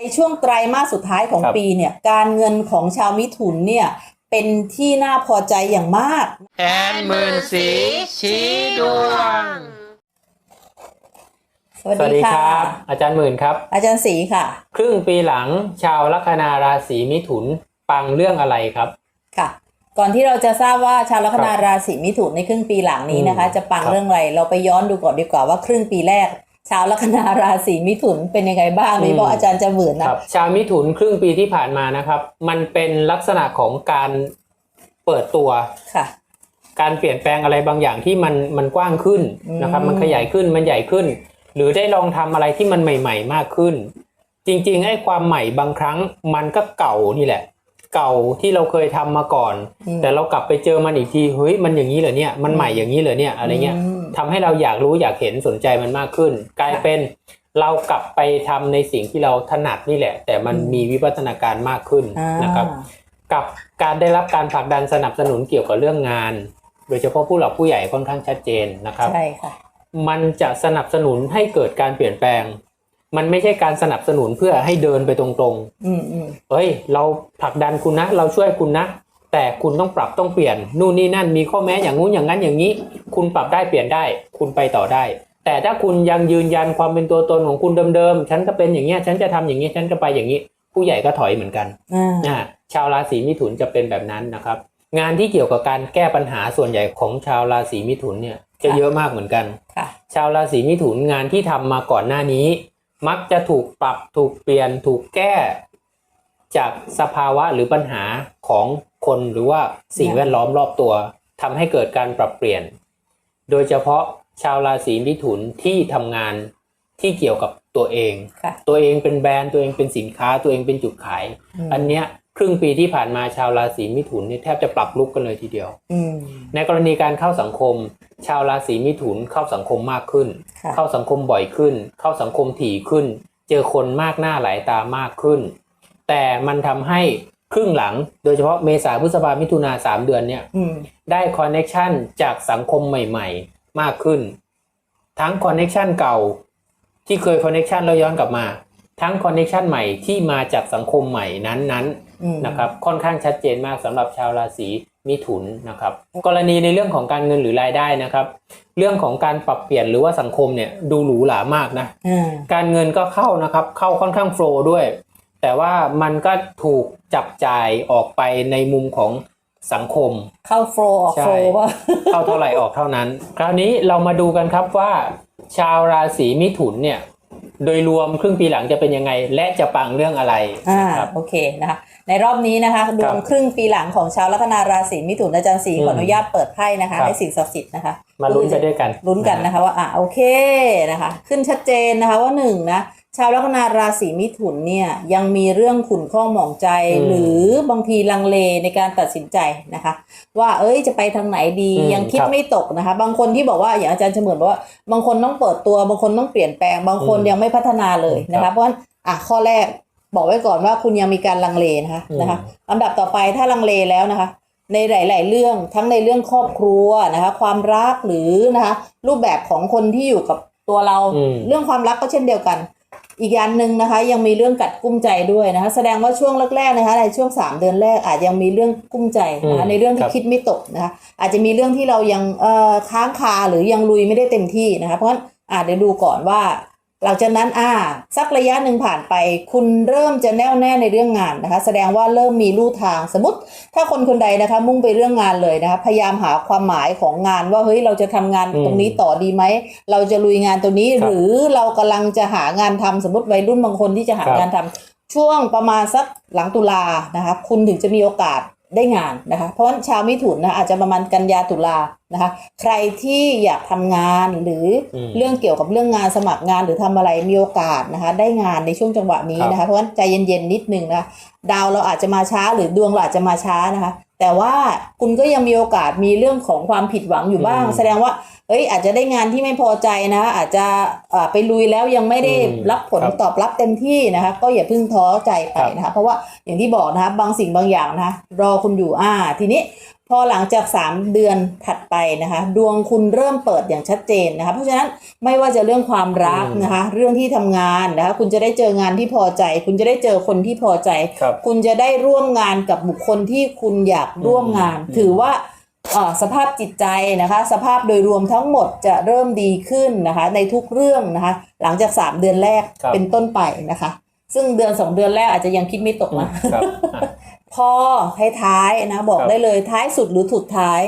ในช่วงไตรมาสสุดท้ายของครับ ปีเนี่ยการเงินของชาวมิถุนเนี่ยเป็นที่น่าพอใจอย่างมาก แอนหมื่นสีชี้ดวง สวัสดีค่ะอาจารย์หมื่นครับ อาจารย์ศรีค่ะครึ่งปีหลังชาวลัคนาราศีมิถุนปังเรื่องอะไรครับ ค่ะ ก่อนที่เราจะทราบว่าชาวลัคนาครับราศีมิถุนในครึ่งปีหลังนี้นะคะ อืมจะปังครับ เรื่องอะไรเราไปย้อนดูก่อนดีกว่าว่าครึ่งปีแรก ชาวลัคนาราศีมิถุนเป็นยังไงบ้างโดยเฉพาะอาจารย์จะเหมือนคนะรับชาวมิถุนครึ่งปีที่ผ่านมานะครับ มันเป็นลักษณะของการเปิดตัวค่ะ การเปลี่ยนแปลงอะไรบางอย่างที่มันมันกว้างขึ้นนะครับอืมมันขยายขึ้นมันใหญ่ขึ้น หรือได้ลองทำอะไรที่มันใหม่ ๆ มากขึ้น จริงๆไอ้ความใหม่บางครั้งมันก็เก่านี่แหละ เก่าที่เราเคยทำมาก่อนอืมแต่เรากลับไปเจอมันอีกทีเฮ้ยมันอย่างนี้เหรอเนี่ยมันใหม่อย่างนี้เหรอเนี่ยอะไรเงี้ยมทำให้เราอยากรู้อยากเห็นสนใจมันมากขึ้น กลายเป็นเรากลับไปทำในสิ่งที่เราถนัดนี่แหละ แต่มันอืมมีวิวัฒนาการมากขึ้นอ่านะครับ กับการได้รับการผลักดันสนับสนุนเกี่ยวกับเรื่องงาน โดยเฉพาะผู้หลักผู้ใหญ่ค่อนข้างชัดเจนนะครับใช่ค่ะมันจะสนับสนุนให้เกิดการเปลี่ยนแปลง มันไม่ใช่การสนับสนุนเพื่อให้เดินไปตรงอืมอืมๆเฮ้ย เราผลักดันคุณนะ เราช่วยคุณนะ แต่คุณต้องปรับต้องเปลี่ยน นู่นนี่นั่นมีข้อแม้อย่างงู้นอย่างนั้นอย่างนี้ คุณปรับได้เปลี่ยนได้ คุณไปต่อได้ แต่ถ้าคุณยังยืนยันความเป็นตัวตนของคุณเดิมๆ ฉันก็เป็นอย่างเงี้ย ฉันจะทำอย่างนี้ฉันก็ไปอย่างนี้ ผู้ใหญ่ก็ถอยเหมือนกันอ่าอ่าชาวราศีมิถุนจะเป็นแบบนั้นนะครับ งานที่เกี่ยวกับการแก้ปัญหาส่วนใหญ่ของชาวราศีมิถุนเนี่ยจะเยอะมากเหมือนกันค่ะชาวราศีมิถุนงานที่ทำมาก่อนหน้านี้ มักจะถูกปรับถูกเปลี่ยนถูกแก้ จากสภาวะหรือปัญหาของคนหรือว่าสิ่งแวดล้อมรอบตัวทำให้เกิดการปรับเปลี่ยน โดยเฉพาะชาวราศีมิถุนที่ทำงานที่เกี่ยวกับตัวเองค่ะตัวเองเป็นแบรนด์ตัวเองเป็นสินค้าตัวเองเป็นจุดขายมอันเนี้ยครึ่งปีที่ผ่านมาชาวราศีมิถุนเนี่ยแทบจะปรับลุกกันเลยทีเดียวอืมในกรณีการเข้าสังคม ชาวราศีมิถุนเข้าสังคมมากขึ้นค่ะเข้าสังคมบ่อยขึ้น เข้าสังคมถี่ขึ้น เจอคนมากหน้าหลายตามากขึ้น แต่มันทำให้ครึ่งหลัง โดยเฉพาะเมษาพฤษภามิถุนาสามเดือนเนี่ยอืมได้คอนเน็ชันจากสังคมใหม่ๆ มากขึ้น ทั้งคอนเน็ชันเก่าที่เคยคอนเน็ชันแล้วย้อนกลับมา ทั้งคอนเน็ชันใหม่ที่มาจากสังคมใหม่นั้นๆอืมนะครับ ค่อนข้างชัดเจนมากสำหรับชาวราศี มิถุนนะครับ กรณีในเรื่องของการเงินหรือรายได้นะครับ เรื่องของการปรับเปลี่ยนหรือว่าสังคมเนี่ยดูหรูหรามากนะอ่าการเงินก็เข้านะครับ เข้าค่อนข้างโฟลว์ด้วย แต่ว่ามันก็ถูกจับจ่ายออกไปในมุมของสังคม เข้าโฟลออกใช่โฟลว่าเข้าเท่าไหร่ออกเท่านั้น คราวนี้เรามาดูกันครับว่า ชาวราศีมิถุนเนี่ย โดยรวมครึ่งปีหลังจะเป็นยังไง และจะปังเรื่องอะไรอ่านะครับโอเคนะคะในรอบนี้นะคะดวงครึ่งปีหลังของชาวลัคนาราศีมิถุนอาจารย์ศรีอืมขออนุญาตเปิดไพ่นะคะครับให้สิ่งศักดิ์สิทธิ์นะคะมาลุ้นไปด้วยกันลุ้นกันนะคะว่าอะโอเคนะคะ ขึ้นชัดเจนนะคะว่าหนึ่งนะ ชาวลัคนาราศีมิถุนเนี่ยยังมีเรื่องขุ่นข้องหมองใจอืมหรือบางทีลังเลในการตัดสินใจนะคะ ว่าเอ้ยจะไปทางไหนดีอืมยังคิดครับไม่ตกนะคะ บางคนที่บอกว่าอย่างอาจารย์เฉมือนบอกว่าบางคนต้องเปิดตัว บางคนต้องเปลี่ยนแปลง บางคนอืมยังไม่พัฒนาเลยนะครัคะบเพราะฉะนั้นอะข้อแรกบอกไว้ก่อนว่าคุณยังมีการลังเลนะคะอืมนะคะลำดับต่อไปถ้าลังเลแล้วนะคะในหลาย ๆ เรื่องทั้งในเรื่องครอบครัวนะคะความรักหรือนะคะรูปแบบของคนที่อยู่กับตัวเราอืมเรื่องความรักก็เช่นเดียวกัน อีกอย่างหนึ่งนะคะยังมีเรื่องกัดกุ้มใจด้วยนะคะแสดงว่าช่วงแรกๆนะคะในช่วง 3 เดือนแรกอาจยังมีเรื่องกุ้มใจนะคะอืมในเรื่องครัที่บคิดไม่ตกนะคะอาจจะมีเรื่องที่เรายังเอ่อค้างคาหรือยังลุยไม่ได้เต็มที่นะคะเพราะฉะนั้นอาจจะเดี๋ยวดูก่อนว่า หลังจากนั้นอ่าสักระยะหนึ่งผ่านไป คุณเริ่มจะแน่วแน่ในเรื่องงานนะคะ แสดงว่าเริ่มมีลู่ทางสมมติ ถ้าคนคนใดนะคะ มุ่งไปเรื่องงานเลยนะคะพยายามหาความหมายของงานว่าเฮ้ยเราจะทำงานอืมตรงนี้ต่อดีไหมเราจะลุยงานตรงนี้ครับหรือเรากำลังจะหางานทำสมมติวัยรุ่นบางคนที่จะหาครับงานทำช่วงประมาณสักหลังตุลานะคะ คุณถึงจะมีโอกาส ได้งานนะคะ เพราะฉะนั้นชาวมิถุนนะอาจจะประมาณกันยาตุลานะคะ ใครที่อยากทำงานหรืออมเรื่องเกี่ยวกับเรื่องงานสมัครงานหรือทำอะไรมีโอกาสนะคะ ได้งานในช่วงจังหวะนี้นะคะ เพราะฉะนั้นใจเย็นๆนิดนึงนะคะดาวเราอาจจะมาช้าหรือดวงเราอาจจะมาช้านะคะ แต่ว่าคุณก็ยังมีโอกาสมีเรื่องของความผิดหวังอยู่บ้างอืมแสดงว่า เอ้ยอาจจะได้งานที่ไม่พอใจนะ อาจจะอ่าไปลุยแล้วยังไม่ได้อืมรับผลครับตอบรับเต็มที่นะคะ ก็อย่าเพิ่งท้อใจไปนะคะ เพราะว่าอย่างที่บอกนะคะบางสิ่งบางอย่างนะคะรอคุณอยู่อ่า ทีนี้พอหลังจาก 3 เดือนถัดไปนะคะ ดวงคุณเริ่มเปิดอย่างชัดเจนนะคะ เพราะฉะนั้นไม่ว่าจะเรื่องความรักอืมนะคะ เรื่องที่ทำงานนะคะ คุณจะได้เจองานที่พอใจ คุณจะได้เจอคนที่พอใจครับคุณจะได้ร่วมงานกับบุคคลที่คุณอยากร่วมงานอืมถือว่าเอ่อ สภาพจิตใจนะคะ สภาพโดยรวมทั้งหมดจะเริ่มดีขึ้นนะคะ ในทุกเรื่องนะคะ หลังจาก 3 เดือนแรกครับเป็นต้นไปนะคะ ซึ่งเดือน 2 เดือนแรกอาจจะยังคิดไม่ตกนะครับอะพอท้ายๆนะบอกครับได้เลยท้ายสุดหรือสุดท้าย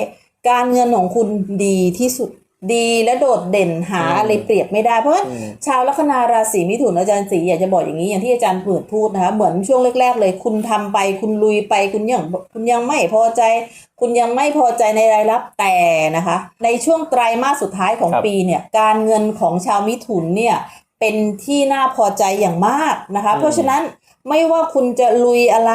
การเงินของคุณดีที่สุด ดีและโดดเด่นหาอืมอะไรเปรียบไม่ได้เพราะฉะนั้นอืมชาวลัคนาราศีมิถุนอาจารย์ศรีอยากจะบอกอย่างนี้อย่างที่อาจารย์เปิดพูดนะคะเหมือนช่วงแรก ๆ เลย คุณทำไปคุณลุยไปคุณยังคุณยังไม่พอใจ คุณยังไม่พอใจในรายรับแต่นะคะ ในช่วงไตรมาสสุดท้ายของครับปีเนี่ยการเงินของชาวมิถุนเนี่ยเป็นที่น่าพอใจอย่างมากนะคะอืมเพราะฉะนั้น ไม่ว่าคุณจะลุยอะไร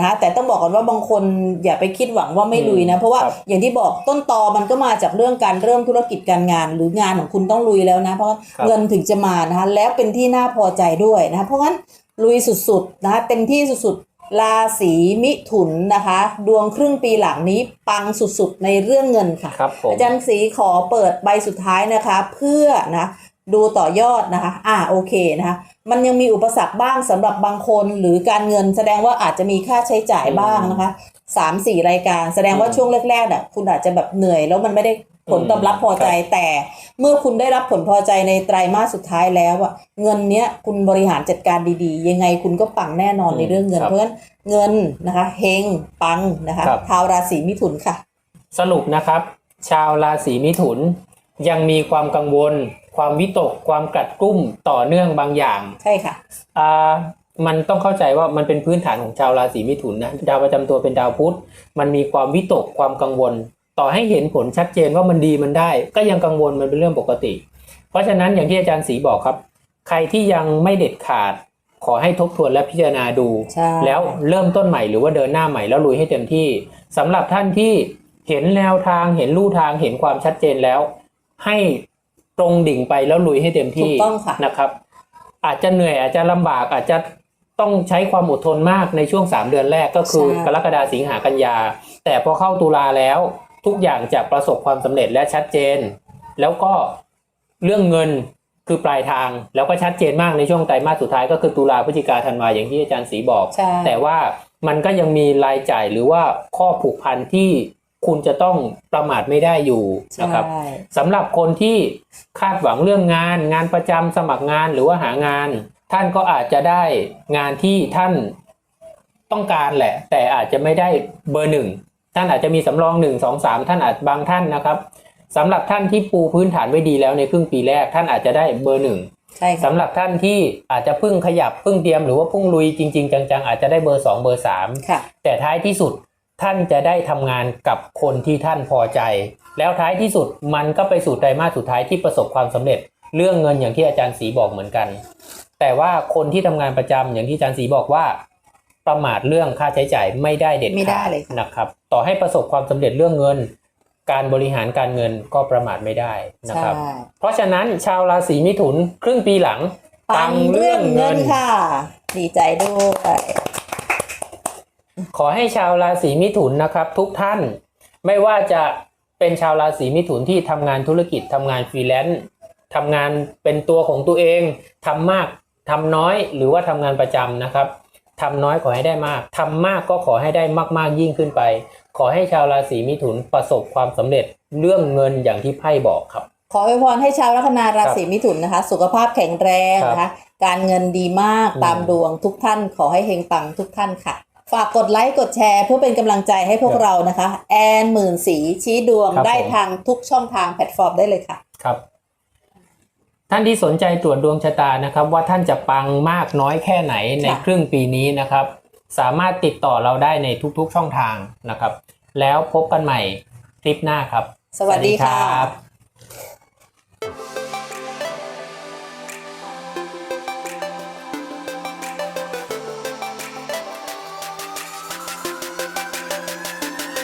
นะแต่ต้องบอกก่อนว่าบางคนอย่าไปคิดหวังว่าไม่ลุยนะ เพราะว่าครับอย่างที่บอกต้นตอมันก็มาจากเรื่องการเริ่มธุรกิจการงาน หรืองานของคุณต้องลุยแล้วนะ เพราะว่าครับเงินถึงจะมานะคะแล้วเป็นที่น่าพอใจด้วยนะคะเพราะงั้นลุยสุดๆนะคะเต็มที่สุดๆราศีมิถุนนะคะ ดวงครึ่งปีหลังนี้ปังสุดๆในเรื่องเงินค่ะครับผมอาจารย์สีขอเปิดใบสุดท้ายนะคะ เพื่อนะ ดูต่อยอดนะคะ อ่าโอเคนะคะ มันยังมีอุปสรรคบ้างสำหรับบางคนหรือการเงินแสดงว่าอาจจะมีค่าใช้จ่ายบ้างนะคะสามสี่รายการ แสดงว่าอืมช่วงแรกๆน่ะคุณอาจจะแบบเหนื่อย แล้วมันไม่ได้ผลตอบรับพอใจครับแต่เมื่อคุณได้รับผลพอใจในไตรมาสสุดท้ายแล้วอะเงินเนี้ยคุณบริหารจัดการดีๆ ยังไงคุณก็ปังแน่นอนในเรื่องเงินครับเพราะฉะนั้นเงินนะคะเฮงปังนะคะครับชาวราศีมิถุนค่ะ สรุปนะครับ ชาวราศีมิถุนยังมีความกังวล ความวิตกความกลัดกลุ้มต่อเนื่องบางอย่าง ใช่ค่ะอ่ามันต้องเข้าใจว่ามันเป็นพื้นฐานของชาวราศีมิถุนนะดาวประจำตัวเป็นดาวพุธมันมีความวิตกความกังวล ต่อให้เห็นผลชัดเจนว่ามันดีมันได้ ก็ยังกังวลมันเป็นเรื่องปกติ เพราะฉะนั้นอย่างที่อาจารย์ศรีบอกครับ ใครที่ยังไม่เด็ดขาด ขอให้ทบทวนและพิจารณาดูใช่แล้วเริ่มต้นใหม่หรือว่าเดินหน้าใหม่แล้วลุยให้เต็มที่สำหรับท่านที่เห็นแนวทางเห็นลู่ทางเห็นความชัดเจนแล้ว ให้ ตรงดิ่งไปแล้วลุยให้เต็มที่ถูกต้องค่ะ นะครับ อาจจะเหนื่อยอาจจะลำบากอาจจะต้องใช้ความอดทนมากในช่วง 3 เดือนแรกก็คือ ใช่ กรกฎาสิงหากันยา แต่พอเข้าตุลาแล้วทุกอย่างจะประสบความสำเร็จและชัดเจน แล้วก็เรื่องเงินคือปลายทาง แล้วก็ชัดเจนมากในช่วงไตรมาสสุดท้ายก็คือตุลาพฤศจิกาธันวาอย่างที่อาจารย์ศรีบอก ใช่แต่ว่ามันก็ยังมีรายจ่ายหรือว่าข้อผูกพันที่ คุณจะต้องประมาทไม่ได้อยู่นะครับใช่สำหรับคนที่คาดหวังเรื่องงาน งานประจำสมัครงานหรือว่าหางาน ท่านก็อาจจะได้งานที่ท่านต้องการแหละ แต่อาจจะไม่ได้เบอร์หนึ่งท่านอาจจะมีสำรองหนึ่งสองสามท่านอาจบางท่านนะครับสำหรับท่านที่ปูพื้นฐานไว้ดีแล้วในครึ่งปีแรกท่านอาจจะได้เบอร์หนึ่งใช่ค่ะสำหรับท่านที่อาจจะเพิ่งขยับเพิ่งเตรียมหรือว่าเพิ่งลุยจริง ๆ จังๆ อาจจะได้เบอร์ 2 เบอร์ค่ะ3แต่ท้ายที่สุด ท่านจะได้ทำงานกับคนที่ท่านพอใจ แล้วท้ายที่สุดมันก็ไปสู่ไตรมาสสุดท้ายที่ประสบความสำเร็จ เรื่องเงินอย่างที่อาจารย์ศรีบอกเหมือนกัน แต่ว่าคนที่ทำงานประจำอย่างที่อาจารย์ศรีบอกว่า ประมาทเรื่องค่าใช้จ่ายไม่ได้เด็ดไม่ได้ขาดเลยค่ะนะครับ ต่อให้ประสบความสำเร็จเรื่องเงิน การบริหารการเงินก็ประมาทไม่ได้นะครับใช่เพราะฉะนั้นชาวราศีมิถุนครึ่งปีหลังปังเรื่องเงินค่ะ ดีใจด้วย ขอให้ชาวราศีมิถุนนะครับ ทุกท่าน ไม่ว่าจะเป็นชาวราศีมิถุนที่ทำงานธุรกิจทำงานฟรีแลนซ์ทำงานเป็นตัวของตัวเองทำมากทำน้อยหรือว่าทำงานประจำนะครับทำน้อยขอให้ได้มากทำมากก็ขอให้ได้มาก ๆ ยิ่งขึ้นไป ขอให้ชาวราศีมิถุนประสบความสำเร็จเรื่องเงินอย่างที่ไพ่บอกครับ ขออวยพรให้ชาวลัคนาราศีมิถุนนะคะ สุขภาพแข็งแรงครับนะคะ การเงินดีมากอืมตามดวงทุกท่าน ขอให้เฮงปังทุกท่านค่ะ ฝากกดไลค์กดแชร์เพื่อเป็นกำลังใจให้พวกเรานะคะ แอนหมื่นสีชี้ดวงครับได้ผม ทางทุกช่องทางแพลตฟอร์มได้เลยค่ะ ครับ ท่านที่สนใจตรวจดวงชะตานะครับ ว่าท่านจะปังมากน้อยแค่ไหนในค่ะครึ่งปีนี้นะครับ สามารถติดต่อเราได้ในทุกๆช่องทางนะครับ แล้วพบกันใหม่คลิปหน้าครับ สวัสดีค่ะสวัสดีครับ